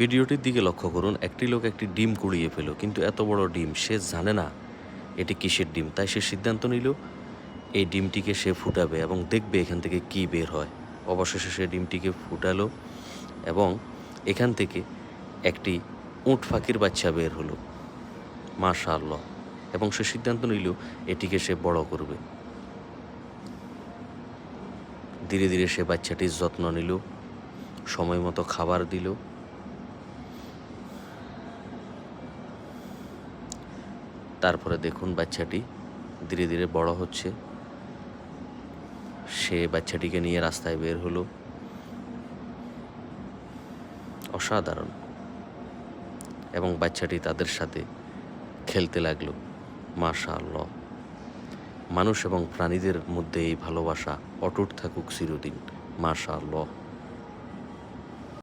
ভিডিওটির দিকে লক্ষ্য করুন, একটি লোক একটি ডিম কুড়িয়ে পেল কিন্তু এত বড় ডিম সে জানে না এটি কিসের ডিম। তাই সে সিদ্ধান্ত নিল, এই ডিমটিকে সে ফুটাবে এবং দেখবে এখান থেকে কি বের হয়। অবশেষে সে ডিমটিকে ফুটালো এবং এখান থেকে একটি উঁট ফাঁকির বাচ্চা বের হলো। মাশা আল্লাহ এবং সে সিদ্ধান্ত নিল, এটিকে সে বড় করবে। ধীরে ধীরে সে বাচ্চাটির যত্ন নিল, সময় মতো খাবার দিল তারপরে দেখুন বাচ্চাটি ধীরে ধীরে বড় হচ্ছে। সে বাচ্চাটিকে নিয়ে রাস্তায় বের হলো। অসাধারণ। এবং বাচ্চাটি তাদের সাথে খেলতে লাগল। মাশা মানুষ এবং প্রাণীদের মধ্যে এই ভালোবাসা অটুট থাকুক চিরদিন। মাশা আল্লাহ